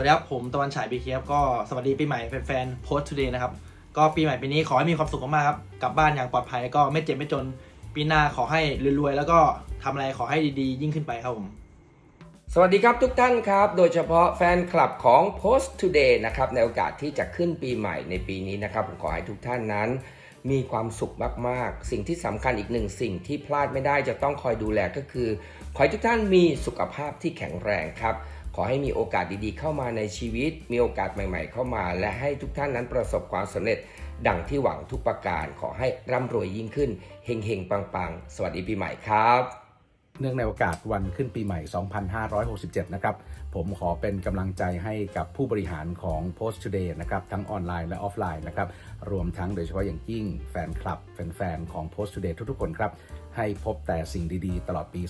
วัสดีครับ ผมตะวันฉายบีเคฟก็สวัสดีปีใหม่แฟนๆ Post Today นะครับ ก็ปีใหม่ปีนี้ขอให้มีความสุขมากๆครับ กลับบ้านอย่างปลอดภัยก็ไม่เจ็บไม่จน ปีหน้าขอให้รวยๆ แล้วก็ทำอะไรขอให้ดีๆ ยิ่งขึ้นไปครับผม สวัสดีครับทุกท่านครับ โดยเฉพาะแฟนคลับของ Post Today นะครับ ในโอกาสที่จะขึ้นปีใหม่ในปีนี้นะครับ ผมขอให้ทุกท่านนั้น มีความสุขมากๆ สิ่งที่สำคัญอีกหนึ่งสิ่งที่พลาดไม่ได้จะต้องคอยดูแลก็คือ ขอให้ทุกท่านมีสุขภาพที่แข็งแรงครับ ขอให้มีโอกาสดีๆ เข้ามาในชีวิต มีโอกาสใหม่ ๆ เข้ามา และให้ทุกท่านนั้นประสบความสำเร็จ ดังที่หวังทุกประการ ขอให้ร่ำรวยยิ่งขึ้นเฮงๆปังๆ สวัสดีปีใหม่ครับเนื่องในโอกาสวันขึ้นปีใหม่ 2567 นะครับ ผมขอเป็นกำลังใจให้กับผู้บริหารของ Post Today นะครับ ทั้งออนไลน์และออฟไลน์นะครับ รวมทั้งโดยเฉพาะอย่างยิ่งแฟนคลับ แฟนๆ ของ Post Today ทุกๆ คนครับ ให้พบแต่สิ่งดีๆ ตลอดปี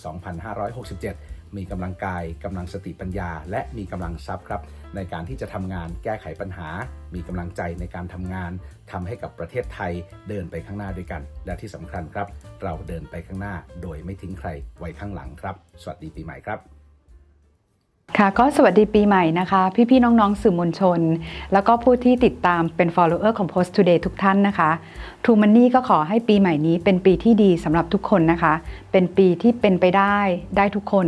2567 มีกำลังกายกำลังสติปัญญา และมีกำลังทรัพย์ครับ ในการที่จะทำงานแก้ไขปัญหา มีกำลังใจในการทำงานทำให้กับประเทศไทยเดินไปข้างหน้าด้วยกัน และที่สำคัญครับ เราเดินไปข้างหน้าโดยไม่ทิ้งใครไว้ข้างหลังครับ สวัสดีปีใหม่ครับ ค่ะก็สวัสดีปีใหม่นะคะ พี่ ๆ น้อง ๆ สื่อมวลชน แล้วก็ผู้ที่ติดตามเป็น follower ของ Post Today ทุกท่านนะคะ True Money ก็ขอให้ปีใหม่นี้เป็นปีที่ดีสำหรับทุกคนนะคะ เป็นปีที่เป็นไปได้ได้ทุกคน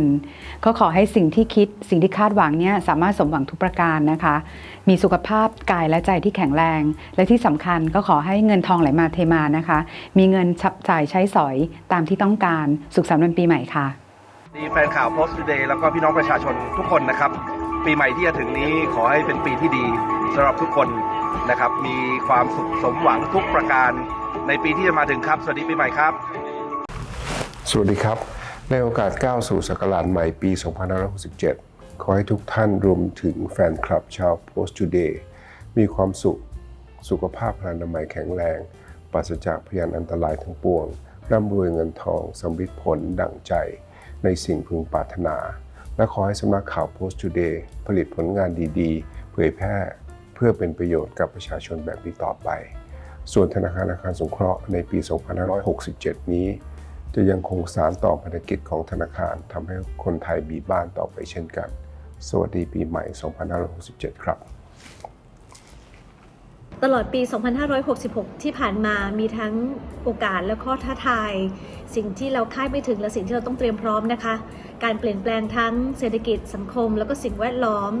ก็ขอให้สิ่งที่คิดสิ่งที่คาดหวังเนี่ยสามารถสมหวังทุกประการนะคะ มีสุขภาพกายและใจที่แข็งแรง และที่สำคัญก็ขอให้เงินทองไหลมาเทมานะคะ มีเงินชับจ่ายใช้สอยตามที่ต้องการสุขสันต์วันปีใหม่ค่ะ ดีแฟนข่าว Post Today แล้วก็พี่น้องประชาชนทุกคนนะครับ ปีใหม่ที่จะถึงนี้ขอให้เป็นปีที่ดีสำหรับทุกคนนะครับ มีความสุขสมหวังทุกประการในปีที่จะมาถึงครับ สวัสดีปีใหม่ครับ สวัสดีครับ ในโอกาสก้าวสู่ศักราชใหม่ปี 2567 ขอให้ทุกท่านรวมถึงแฟนคลับชาว Post Today มีความสุข สุขภาพพลานามัยแข็งแรงปราศจากพยานอันตรายทั้งปวงร่ำรวยเงินทองสำฤทธิ์ผลดั่งใจ ในสิ่งพึงปรารถนา และขอให้สำนักข่าว Post Today ผลิตผลงานดีๆ เผยแพร่เพื่อเป็นประโยชน์กับประชาชนแบบนี้ต่อไป ส่วนธนาคารอาคารสงเคราะห์ในปี 2567 นี้ จะยังคงสารต่อภารกิจของธนาคารทำให้คนไทยมีบ้านต่อไปเช่นกัน สวัสดีปีใหม่ 2567 ครับตลอดปี 2566 ที่ผ่านมามีทั้งโอกาสและข้อท้าทาย สิ่งที่เราคาดไม่ถึงและสิ่งที่เราต้องเตรียมพร้อมนะคะ การเปลี่ยนแปลงทั้งเศรษฐกิจสังคม แล้วก็สิ่งแวดล้อม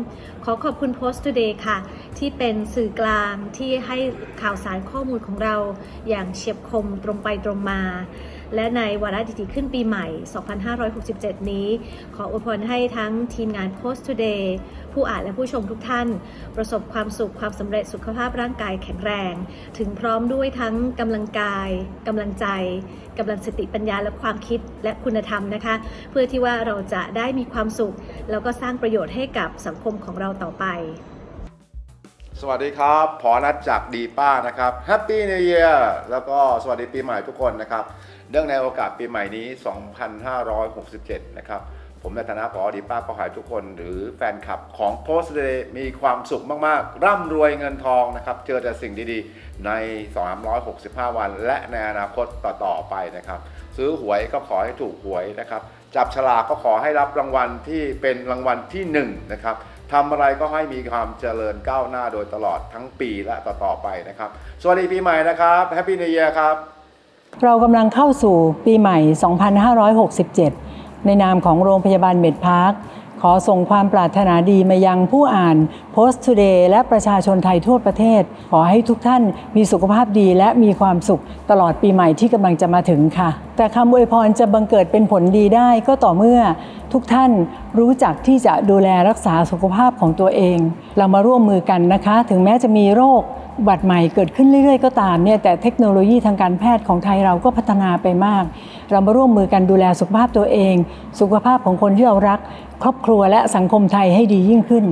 ขอขอบคุณ Post Today ค่ะ ที่เป็นสื่อกลางที่ให้ข่าวสารข้อมูลของเราอย่างเฉียบคมตรงไปตรงมา และในวาระดิจิขึ้นปีใหม่ 2567 นี้ ขออวยพรให้ทั้งทีมงาน Post Today ผู้อ่านและผู้ชมทุกท่าน ประสบความสุขความสำเร็จสุขภาพร่างกายแข็งแรง ถึงพร้อมด้วยทั้งกำลังกายกำลังใจกำลังสติปัญญาและความคิดและคุณธรรมนะคะ เพื่อที่ว่าเราจะได้มีความสุข แล้วก็สร้างประโยชน์ให้กับสังคมของเราต่อไป สวัสดีครับผอนัดจากดีป้านะครับแฮปปี้ w น e เ r แล้วก็สวัสดีปีใหม่ทุกคนนะครับเนื่องในโอกาสปีใหม่นี้ 2567 นะครับผมในฐานะผอดีป้าก็ขอให้ทุกคน หรือแฟนคลับของ Post Day มีความสุขมาก ๆ ร่ำรวยเงินทองนะครับ เจอแต่สิ่งดีๆ ใน 365 วัน และในอนาคตต่อ ๆ ไปนะครับ ซื้อหวยก็ขอให้ถูกหวยนะครับ จับฉลากก็ขอให้รับรางวัลที่เป็นรางวัลที่1นะครับทำอะไรก็ให้มีความเจริญก้าวหน้าโดยตลอดทั้งปีและต่อๆไปนะครับ สวัสดีปีใหม่นะครับแฮปปี้ w น e เยะครับ เรากำลังเข้าสู่ปีใหม่ 2567 ในนามของโรงพยาบาลเมดพาร์ค ขอส่งความปรารถนาดีมายังผู้อ่าน Post Today และประชาชนไทยทั่วประเทศ ขอให้ทุกท่านมีสุขภาพดีและมีความสุขตลอดปีใหม่ที่กำลังจะมาถึงค่ะ แต่คำอวยพรจะบังเกิดเป็นผลดีได้ก็ต่อเมื่อ ทุกท่านรู้จักที่จะดูแลรักษาสุขภาพของตัวเอง เรามาร่วมมือกันนะคะ ถึงแม้จะมีโรค อุบัติใหม่เกิดขึ้นเรื่อยๆก็ตามเนี่ยแต่เทคโนโลยีทางการแพทย์ของไทยเราก็พัฒนาไปมาก เรามาร่วมมือกันดูแลสุขภาพตัวเอง สุขภาพของคนที่เรารัก ครอบครัวและสังคมไทยให้ดียิ่งขึ้น